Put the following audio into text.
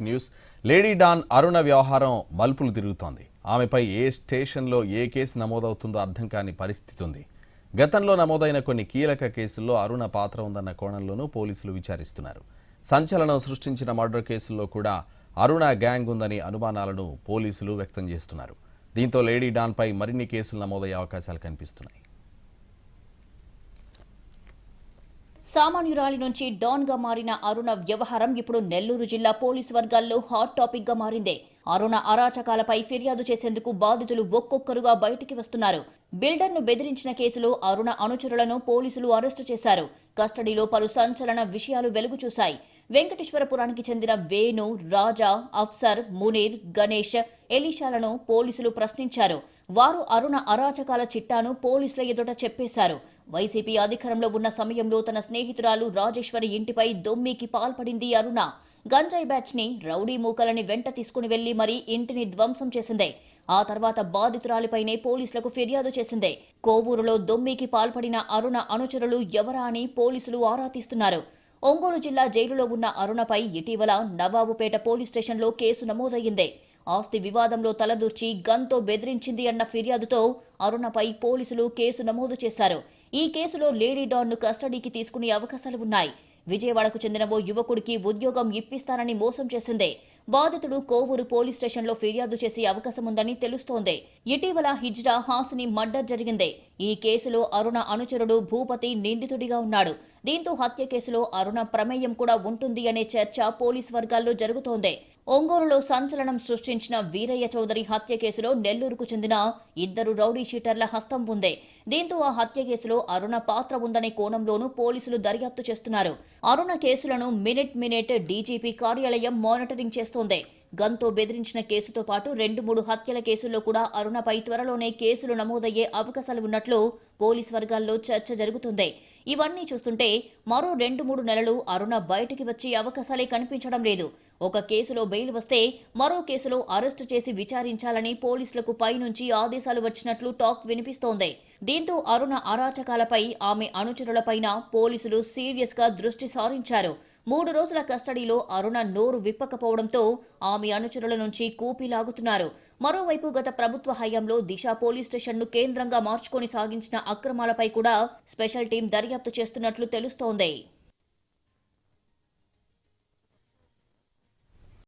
News lady don అరుణ వ్యవహారం మలుపులు తిరుగుతోంది. ఆమెపై ఏ స్టేషన్లో ఏ కేసు నమోదవుతుందో అర్థం కాని పరిస్థితి ఉంది. గతంలో నమోదైన కొన్ని కీలక కేసుల్లో అరుణ పాత్ర ఉందన్న కోణంలోనూ పోలీసులు విచారిస్తున్నారు. సంచలనం సృష్టించిన మర్డర్ కేసుల్లో కూడా అరుణ గ్యాంగ్ ఉందని అనుమానాలను పోలీసులు వ్యక్తం చేస్తున్నారు. దీంతో లేడీ డాన్పై మరిన్ని కేసులు నమోదయ్యే అవకాశాలు కనిపిస్తున్నాయి. సామాన్యురాలి నుంచి డాన్గా మారిన అరుణ వ్యవహారం ఇప్పుడు నెల్లూరు జిల్లా పోలీసు వర్గాల్లో హాట్ టాపిక్గా మారిందే. మారింది అరుణ అరాచకాలపై ఫిర్యాదు చేసేందుకు బాధితులు ఒక్కొక్కరుగా బయటికి వస్తున్నారు. బిల్డర్ను బెదిరించిన కేసులో అరుణ అనుచరులను పోలీసులు అరెస్టు చేశారు. కస్టడీలో పలు సంచలన విషయాలు వెలుగు చూశాయి వెంకటేశ్వరపురానికి చెందిన వేణు రాజా అఫ్సర్ మునీర్ గణేష్ ఎలీషాలను పోలీసులు ప్రశ్నించారు. వారు అరుణ అరాచకాల చిట్టాను పోలీసుల ఎదుట చెప్పేశారు. వైసీపీ అధికారంలో ఉన్న సమయంలో తన స్నేహితురాలు రాజేశ్వరి ఇంటిపై దొమ్మికి పాల్పడింది అరుణ. గంజాయి బ్యాచ్ని రౌడీ మూకలని వెంట తీసుకుని వెళ్ళి మరీ ఇంటిని ధ్వంసం చేసిందే. ఆ తర్వాత బాధితురాలిపైనే పోలీసులకు ఫిర్యాదు చేసిందే. కోవూరులో దొమ్మికి పాల్పడిన అరుణ అనుచరులు ఎవరా అని పోలీసులు ఆరా తీస్తున్నారు. ఒంగోలు జిల్లా జైలులో ఉన్న అరుణపై ఇటీవల నవాబుపేట పోలీస్ స్టేషన్లో కేసు నమోదయ్యింది. ఆస్తి వివాదంలో తలదూర్చి గన్తో బెదిరించింది అన్న ఫిర్యాదుతో అరుణపై పోలీసులు కేసు నమోదు చేశారు. ఈ కేసులో లేడీ డాన్ను కస్టడీకి తీసుకునే అవకాశాలు ఉన్నాయి. విజయవాడకు చెందిన ఓ యువకుడికి ఉద్యోగం ఇప్పిస్తానని మోసం చేసింది. బాధితుడు కోవూరు పోలీస్ స్టేషన్లో ఫిర్యాదు చేసే అవకాశం ఉందని తెలుస్తోంది. ఇటీవల హిజ్రా హాసిని మర్డర్ జరిగింది. ఈ కేసులో అరుణ అనుచరుడు భూపతి నిందితుడిగా ఉన్నాడు. దీంతో హత్య కేసులో అరుణ ప్రమేయం కూడా ఉంటుంది అనే చర్చ పోలీస్ వర్గాల్లో జరుగుతోంది. ఒంగోలులో సంచలనం సృష్టించిన వీరయ్య చౌదరి హత్య కేసులో నెల్లూరుకు చెందిన ఇద్దరు రౌడీ షీటర్ల హస్తం ఉంది. దీంతో ఆ హత్య కేసులో అరుణ పాత్ర ఉందనే కోణంలోనూ పోలీసులు దర్యాప్తు చేస్తున్నారు. అరుణ కేసులను మినిట్ మినిట్ డీజీపీ కార్యాలయం మానిటరింగ్ చేస్తోంది. గన్తో బెదిరించిన కేసుతో పాటు రెండు మూడు హత్యల కేసుల్లో కూడా అరుణపై త్వరలోనే కేసులు నమోదయ్యే అవకాశాలు ఉన్నట్లు పోలీస్ వర్గాల్లో చర్చ జరుగుతుంది. ఇవన్నీ చూస్తుంటే మరో రెండు మూడు నెలలు అరుణ బయటికి వచ్చే అవకాశాలే కనిపించడం లేదు. ఒక కేసులో బెయిల్ వస్తే మరో కేసులో అరెస్టు చేసి విచారించాలని పోలీసులకు పైనుంచి ఆదేశాలు వచ్చినట్లు టాక్ వినిపిస్తోంది. దీంతో అరుణ అరాచకాలపై ఆమె అనుచరులపైన పోలీసులు సీరియస్గా దృష్టి సారించారు. మూడు రోజుల కస్టడీలో అరుణ నోరు విప్పకపోవడంతో ఆమె అనుచరుల నుంచి కూపి లాగుతున్నారు. మరోవైపు గత ప్రభుత్వ హయాంలో దిశ పోలీస్ స్టేషన్ను కేంద్రంగా మార్చుకొని సాగించిన అక్రమాలపై కూడా స్పెషల్ టీం దర్యాప్తు చేస్తున్నట్లు తెలుస్తోంది.